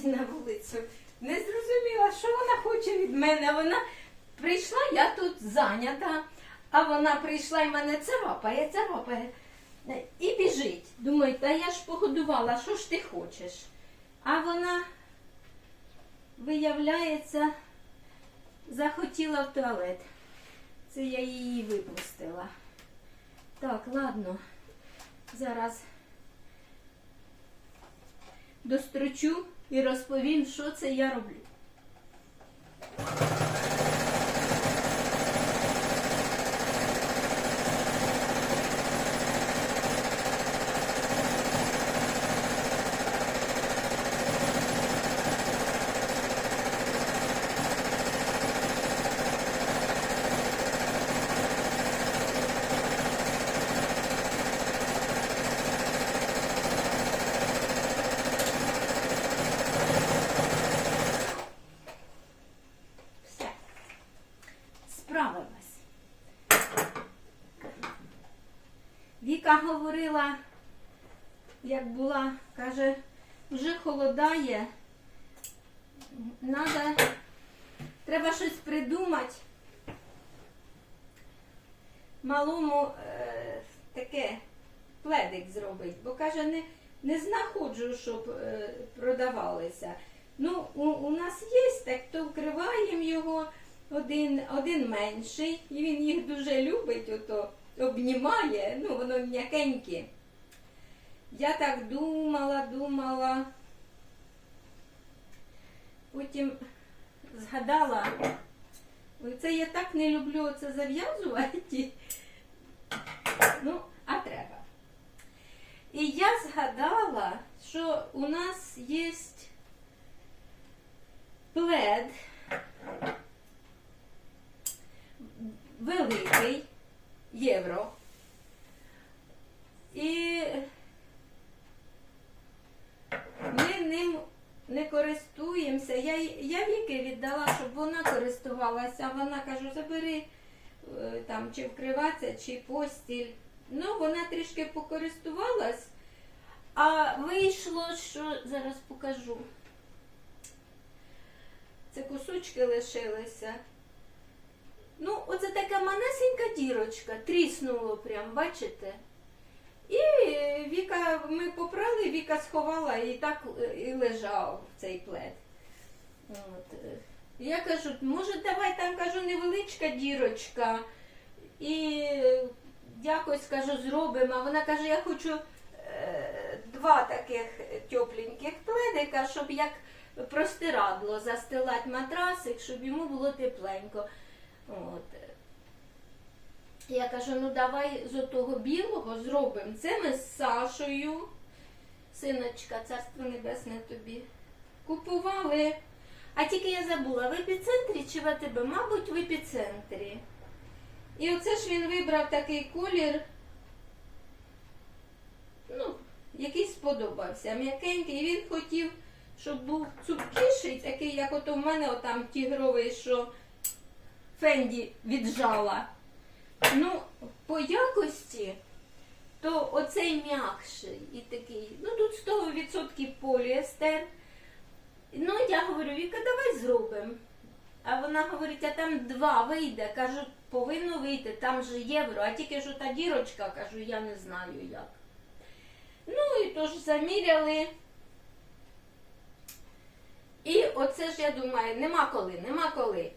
сьогодні на вулицю. Не зрозуміла, що вона хоче від мене. Вона прийшла, я тут зайнята, а вона прийшла і мене царапає, царапає. І біжить. Думаю, та я ж погодувала, що ж ти хочеш? А вона, виявляється, захотіла в туалет. Це я її випустила. Так, ладно. Зараз дострочу і розповім, що це я роблю. Все. Справилась. Віка говорила, як була, каже, вже холодає. Надо, треба щось придумати. Малому е, таке пледик зробити, бо каже, не, не знаходжу, щоб е, продавалися. Ну, у, у нас є, так то вкриваємо його один, один менший, і він їх дуже любить, ото обнімає, ну воно м'якеньке. Я так думала, думала. Потім згадала, це я так не люблю це зав'язувати. Ну, а треба. І я згадала, що у нас є плед великий євро. І ми ним не користуємося. Я, я віки віддала, щоб вона користувалася. Вона кажу, забери е, там чи вкриватися, чи постіль. Ну, вона трішки покористувалась, а вийшло, що зараз покажу. Це кусочки лишилися. Ну, оце така манесенька дірочка, тріснуло прям, бачите? І е, Віка, ми попрали, Віка сховала і так е, і лежав цей плед. От. Я кажу, може, давай там кажу, невеличка дірочка. І якось кажу, зробимо. А вона каже, я хочу е, два таких тепленьких пледика, щоб як простирадло застилати матрасик, щоб йому було тепленько. От. Я кажу, ну давай з отого білого зробимо. Це ми з Сашою, синочка, царство небесне тобі, купували. А тільки я забула, в епіцентрі чи в АТБ? Мабуть, в епіцентрі. І оце ж він вибрав такий колір, ну, який сподобався. М'якенький. І він хотів, щоб був цупкіший, такий, як ото в мене отам тігровий, що Фенді віджала. Ну, по якості, то оцей м'якший і такий, ну тут 100% поліестер. Ну, я говорю, Віка, давай зробимо. А вона говорить, а там два вийде. Кажу, повинно вийти, там же євро, а тільки що та дірочка, кажу, я не знаю як. Ну і тож заміряли. І оце ж я думаю, нема коли, нема коли.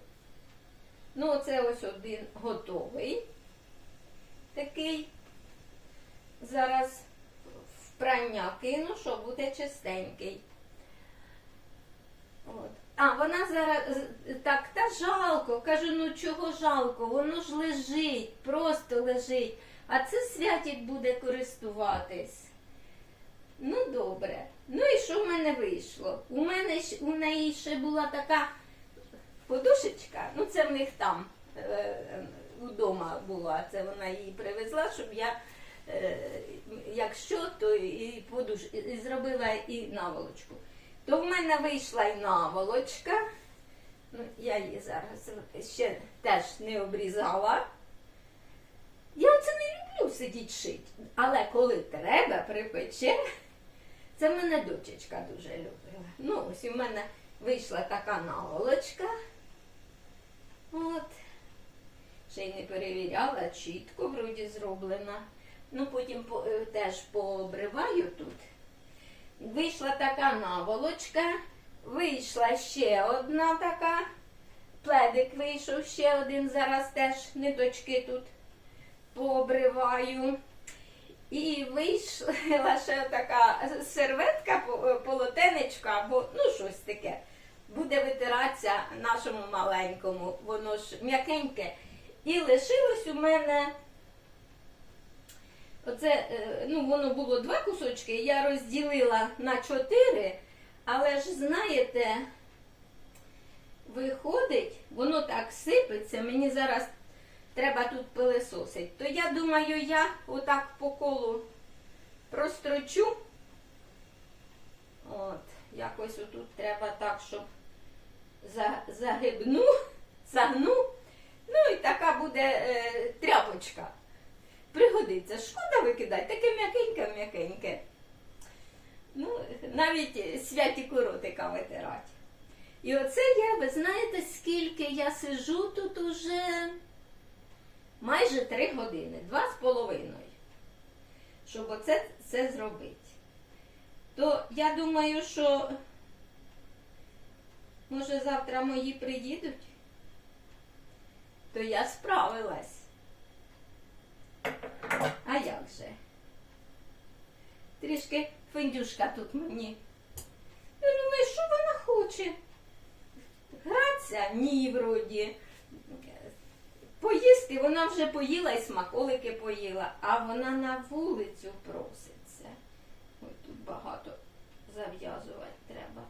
Ну, оце ось один готовий. Такий. Зараз в прання кину, що буде чистенький. От. А, вона зараз так, та жалко. Кажу, ну чого жалко? Воно ж лежить, просто лежить. А це святік буде користуватись. Ну, добре. Ну і що в мене вийшло? У мене у неї ще була така подушечка, ну це в них там е, вдома була, це вона її привезла, щоб я, е, якщо, то і, подуш, і зробила і наволочку. То в мене вийшла і наволочка. Ну, я її зараз ще теж не обрізала. Я оце не люблю сидіти шити. Але коли треба, припече. Це мене дочечка дуже любила. Ну, ось у мене вийшла така наволочка. От. Ще й не перевіряла, чітко вроді зроблена. Ну, потім по- е, теж пообриваю тут. Вийшла така наволочка, вийшла ще одна така. Пледик вийшов ще один, зараз теж ниточки тут пообриваю. І вийшла ще така серветка, по- полотенечко або ну щось таке. Буде витиратися нашому маленькому, воно ж м'якеньке. І лишилось у мене. Оце, е, ну, воно було два кусочки, я розділила на чотири, але ж знаєте, виходить, воно так сипеться, мені зараз треба тут пилисосить. То я думаю, я отак по колу прострочу. От, якось отут треба так, щоб за, загибну, загну. Ну і така буде е, тряпочка. Пригодиться. Шкода викидати, таке м'якеньке-м'якеньке. Ну, навіть святі коротика витирати. І оце я, ви знаєте, скільки я сижу тут уже майже три години, два з половиною, щоб оце це зробити. То я думаю, що може завтра мої приїдуть, то я справилась. А як же? Трішки фендюшка тут мені. Я думаю, що вона хоче? Гратися? Ні, вроді. Поїсти вона вже поїла і смаколики поїла, а вона на вулицю проситься. Ой, тут багато зав'язувати треба.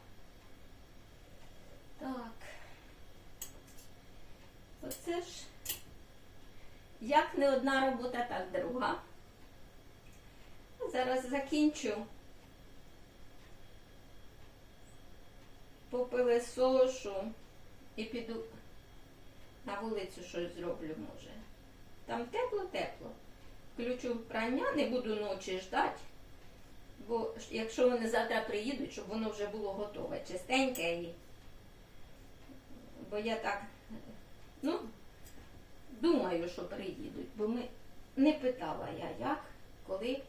Так. Оце ж як не одна робота, так друга. Зараз закінчу. Попилисошу і піду на вулицю щось зроблю, може. Там тепло-тепло. Включу прання, не буду ночі ждати, бо якщо вони завтра приїдуть, щоб воно вже було готове, чистеньке і. Бо я так, ну, думаю, що приїдуть, бо ми не питала я, як, коли.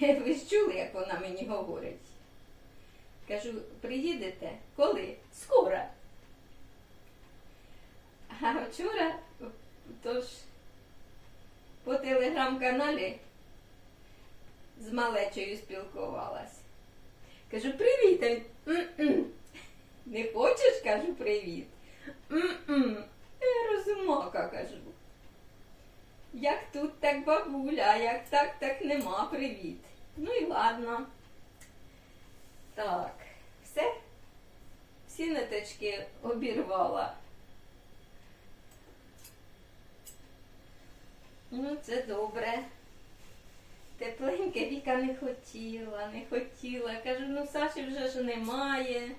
Ви ж чули, як вона мені говорить. Кажу, приїдете? Коли? Скоро. А вчора тож по телеграм-каналі з малечою спілкувалась. Кажу, привіт. Не хочеш, кажу, привіт. М-м. Я розумака, кажу. Як тут, так бабуля, а як так, так нема, привіт. Ну і ладно. Так, все. Всі ниточки обірвала. Ну, це добре. Тепленьке Віка не хотіла, не хотіла. Кажу, ну Саші вже ж немає.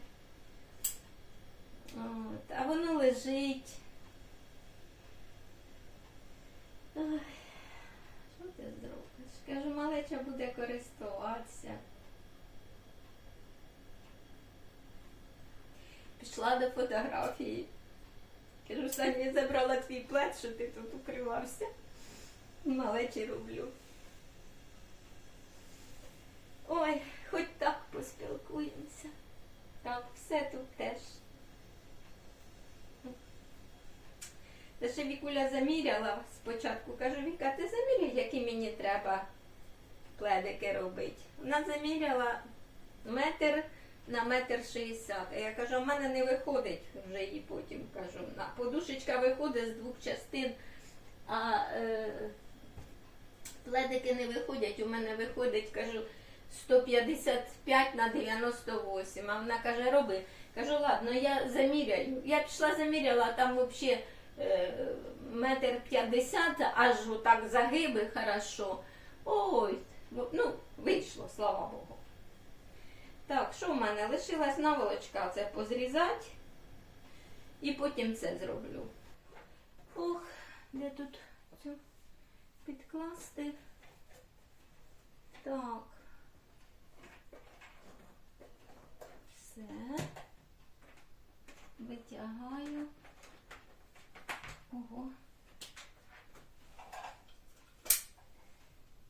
От, а воно лежить. Ой, що ти зробиш? Кажу, малеча буде користуватися. Пішла до фотографії. Кажу, Саня, забрала твій плед, що ти тут укривався. Малечі роблю. Ой, хоч так поспілкуємося. Так, все тут теж. Та ще Вікуля заміряла спочатку. Кажу, Віка, ти заміряй, які мені треба пледики робити. Вона заміряла метр на метр шістдесят. А я кажу, в мене не виходить вже її потім кажу. На подушечка виходить з двох частин, а е, пледики не виходять. У мене виходить, кажу, 155 на 98. А вона каже, роби. Кажу, ладно, я заміряю. Я пішла заміряла, а там взагалі Е, метр п'ятдесят, аж отак загиби хорошо. Ой, ну, ну, вийшло, слава Богу. Так, що в мене? Лишилась наволочка, це позрізати. І потім це зроблю. Ох, де тут цю підкласти? Так. Все. Витягаю. Ого.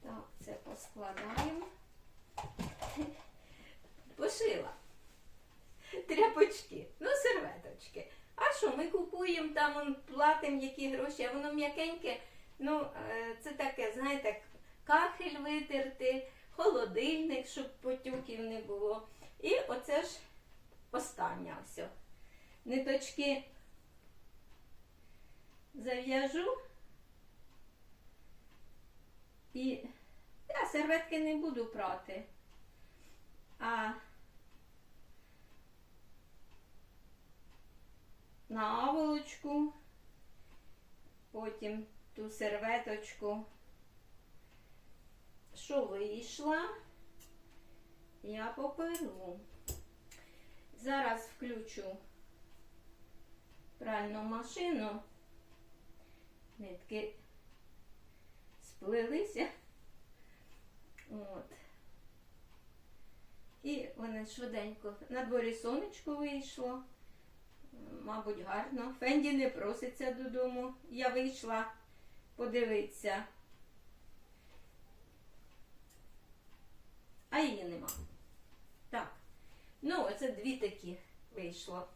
Так, це поскладаємо. Пошила. Тряпочки, ну, серветочки. А що ми купуємо, там платимо які гроші, а воно м'якеньке. Ну, е, це таке, знаєте, кахель витерти, холодильник, щоб потюків не було. І оце ж остання все. Ниточки зав'яжу. І я серветки не буду прати. А наволочку, потім ту серветочку, що вийшла, я поперу. Зараз включу пральну машину. Нитки сплелися. От. І вони швиденько. На дворі сонечко вийшло. Мабуть, гарно. Фенді не проситься додому. Я вийшла подивитися. А її нема. Так. Ну, оце дві такі вийшло.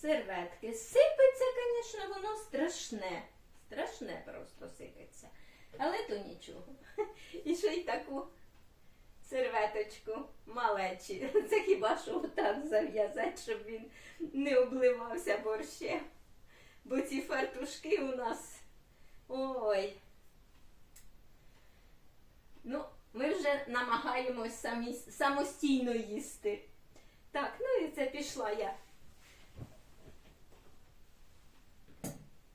Серветки. Сипеться, звісно, воно страшне. Страшне просто сипеться. Але то нічого. І ще й таку серветочку малечі. Це хіба що отак зав'язати, щоб він не обливався борщем. Бо ці фартушки у нас. Ой. Ну, ми вже намагаємось самі, самостійно їсти. Так, ну і це пішла я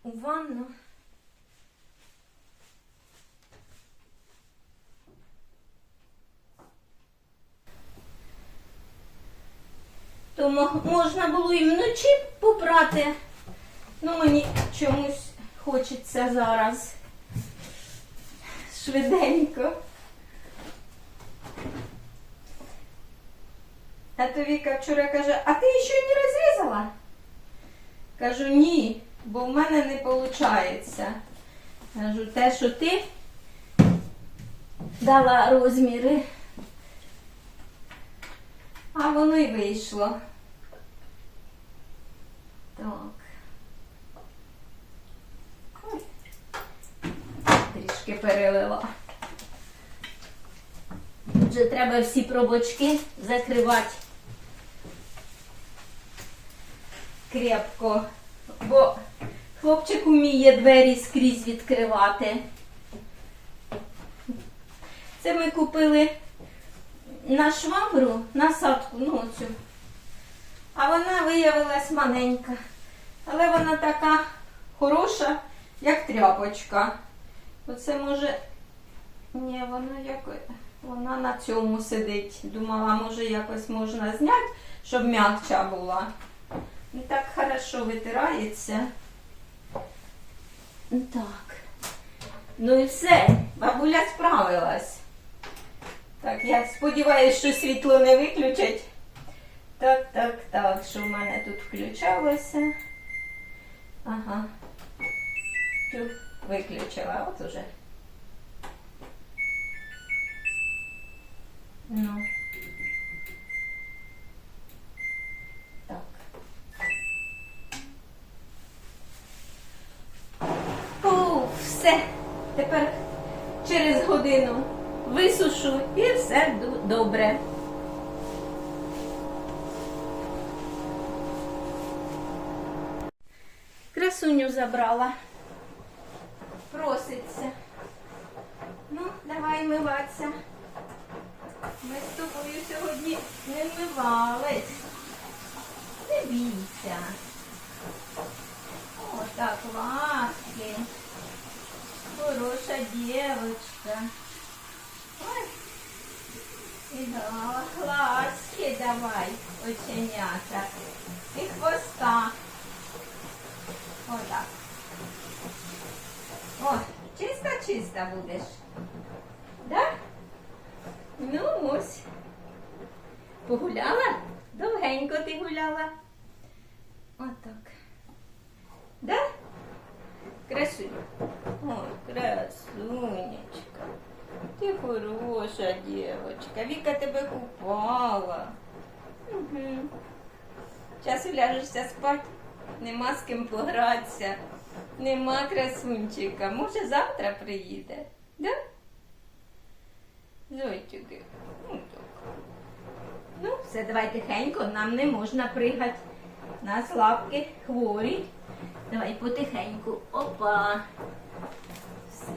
у ванну. То можна було і вночі попрати. Ну, мені чомусь хочеться зараз швиденько. А то Віка вчора каже, а ти ще не розрізала? Кажу, ні, бо в мене не виходить. Кажу, те, що ти дала розміри, а воно й вийшло. Так. Трішки перелила. Тут же треба всі пробочки закривати крепко, бо хлопчик вміє двері скрізь відкривати. Це ми купили на швабру насадку, ну оцю. А вона виявилась маленька. Але вона така хороша, як тряпочка. Оце може. Ні, вона якось. Вона на цьому сидить. Думала, може якось можна зняти, щоб м'якча була. І так хорошо витирається. Так. Ну і все. Бабуля справилась. Так, я сподіваюся, що світло не виключать. Так, так, так, що в мене тут включалося. Ага. Тю, виключила, от уже. Ну. Так. О, все. Тепер годину висушу і все добре. Красуню забрала. Проситься. Ну, давай миватися. Ми з тобою сьогодні не вмивались. Не бійся. О, так, ласки. Хороша дівчинка. Ой. І да, ласки давай, оченята. І хвоста. Отак. О, чиста-чиста будеш. Да? Ну ось. Погуляла? Довгенько ти гуляла. Отак. Да? Красиво. О, Красунечка. Ти хороша дівчинка. Віка тебе купала. Угу. Часу ляжешся спать, нема з ким погратися, нема красунчика. Може завтра приїде, да? Зойчики. Ну, так. ну, все, давай тихенько, нам не можна пригати. Нас лапки хворі. Давай потихеньку. Опа. Все.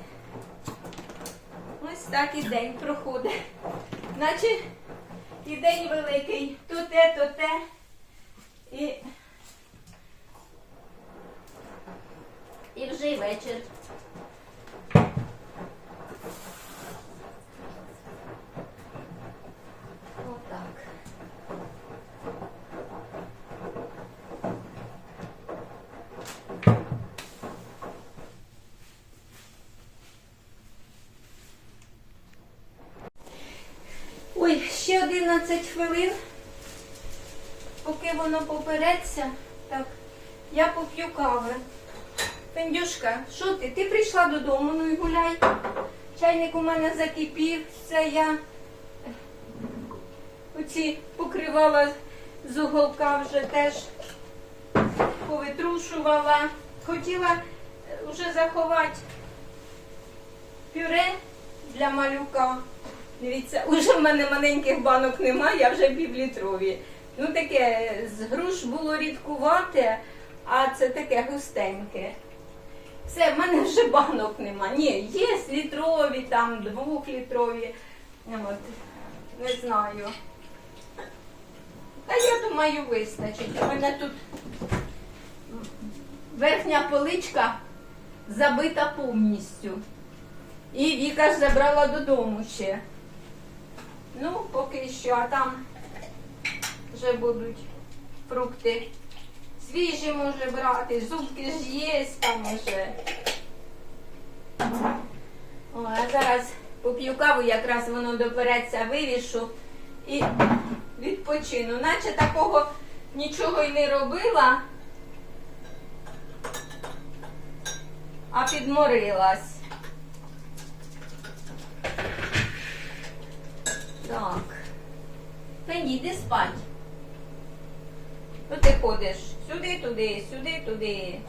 Ось так і день проходить. Наче і день великий. То те, то те. І, і вже й вечір. 15 хвилин, поки воно попереться, так, я поп'ю кави. Пендюшка, що ти? Ти прийшла додому, ну і гуляй. Чайник у мене закипів, це я е, оці покривала з уголка вже теж повитрушувала. Хотіла е, вже заховати пюре для малюка. Дивіться, уже в мене маленьких банок немає, я вже півлітрові. Ну таке з груш було рідкувате, а це таке густеньке. Все, в мене вже банок нема. Ні, є літрові, там двохлітрові. От, не знаю. Та я думаю, вистачить. У мене тут верхня поличка забита повністю. І Віка ж забрала додому ще. Ну, поки що, а там вже будуть фрукти. Свіжі може брати, зубки ж є там уже. О, а зараз поп'ю каву, якраз воно допереться, вивішу і відпочину. Наче такого нічого й не робила, а підморилась. Так. Фенді, йди спать. Ну ти ходиш сюди, туди, сюди, туди.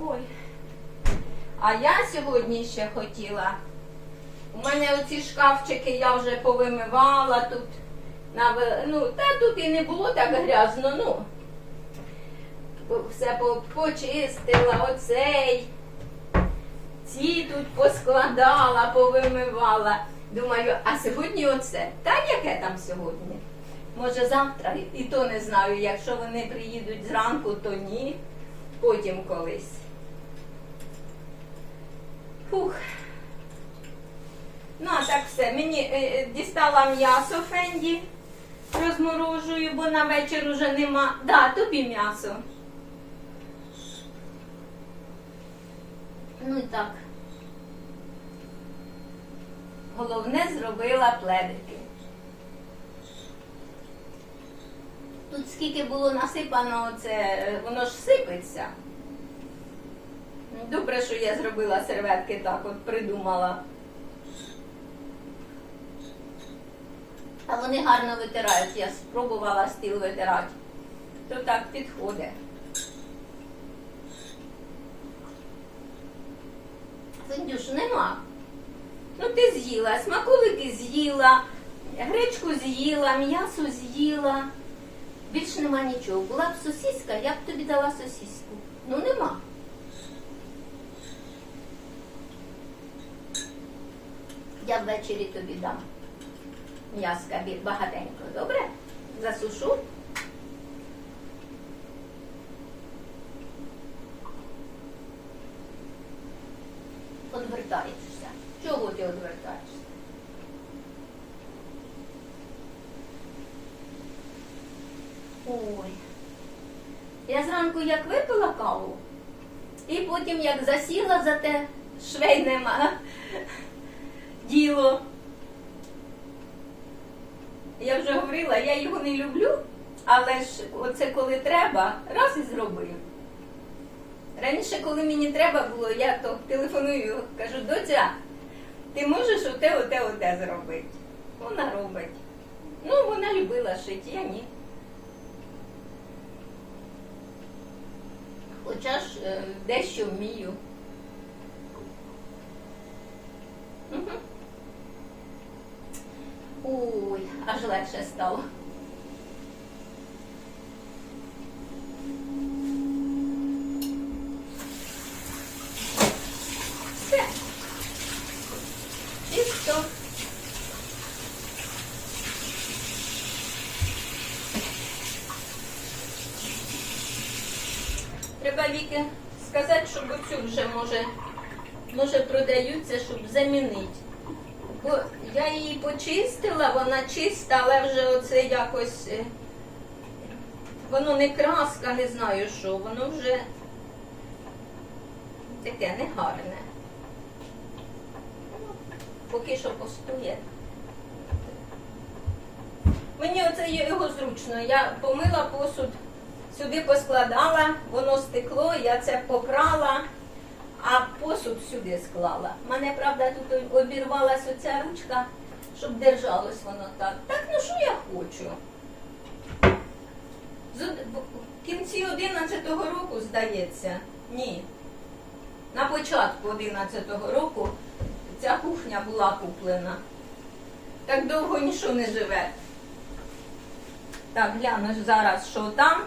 Ой. А я сьогодні ще хотіла. У мене оці шкафчики я вже повимивала тут. Ну, та тут і не було так грязно, ну. Все почистила, оцей. Ці тут поскладала, повимивала. Думаю, а сьогодні оце. Та яке там сьогодні? Може завтра, і то не знаю. Якщо вони приїдуть зранку, то ні. Потім колись. Фух. Ну, а так все. Мені е, е, дістала м'ясо Фенді. Розморожую, бо на вечір уже нема. Да, тобі м'ясо. Ну і так. Головне зробила пледики. Тут скільки було насипано, це воно ж сипеться. Добре, що я зробила серветки так, от придумала. А вони гарно витирають. Я спробувала стіл витирати. То так підходить. Фендюш, нема. Ну ти з'їла, смаколики з'їла, гречку з'їла, м'ясо з'їла. Більш нема нічого. Була б сосіска, я б тобі дала сосіску. Ну нема. Я ввечері тобі дам. М'яска багатенько, добре? Засушу. Одвертаєшся. Чого ти одвертаєшся? Ой. Я зранку як випила каву, і потім як засіла за те швейне діло. Я вже говорила, я його не люблю, Але ж оце коли треба, раз і зробив. Раніше, коли мені треба було, я то телефоную, кажу, доця, ти можеш оте, оте, оте зробити. Вона робить. Ну, вона любила шити, я ні. Хоча ж е, дещо вмію. Мгм. Ой, аж легше стало. Все. І все. Треба Віки сказати, щоб оцю вже може, може продаються, щоб замінити. Бо я її почистила, вона чиста, але вже оце якось е, воно не краска, не знаю що, воно вже таке негарне. Поки що постоє. Мені оце його зручно. Я помила посуд, сюди поскладала, воно стекло, я це попрала, а посуд сюди склала. Мене, правда, тут обірвалась оця ручка, щоб держалось воно так. Так, ну що я хочу? В кінці 11-го року, здається, ні. На початку 11-го року ця кухня була куплена. Так довго нічого не живе. Так, гляну зараз, що там.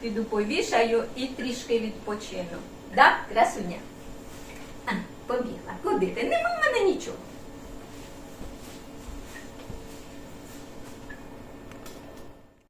Піду повішаю і трішки відпочину. Так, красуня? А, побігла. Куди ти? Нема